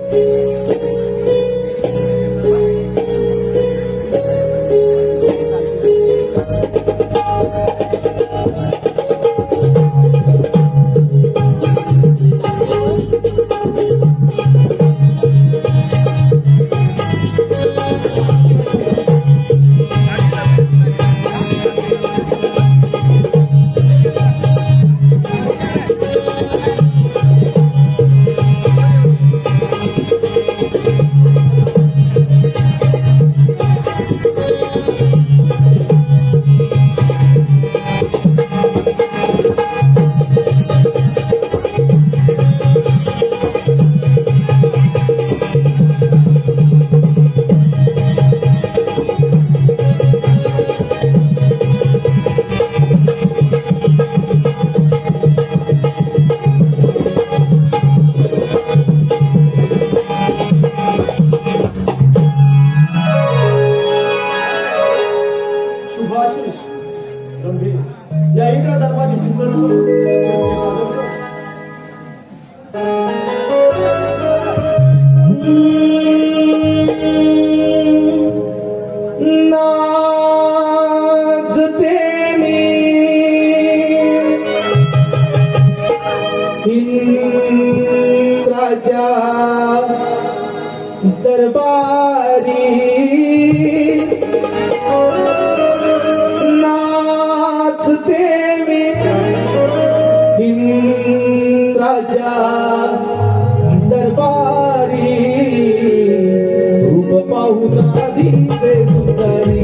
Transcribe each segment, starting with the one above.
Música शुभाशिष गंभीर. या इंद्रधर्माने दरबारी una dice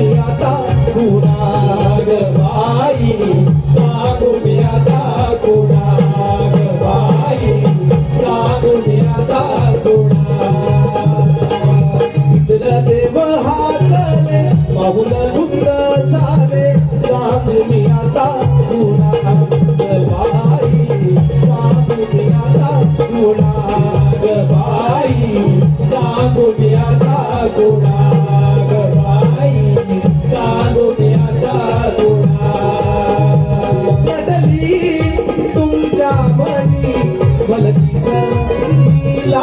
दिया था पूरा بني ولدي لا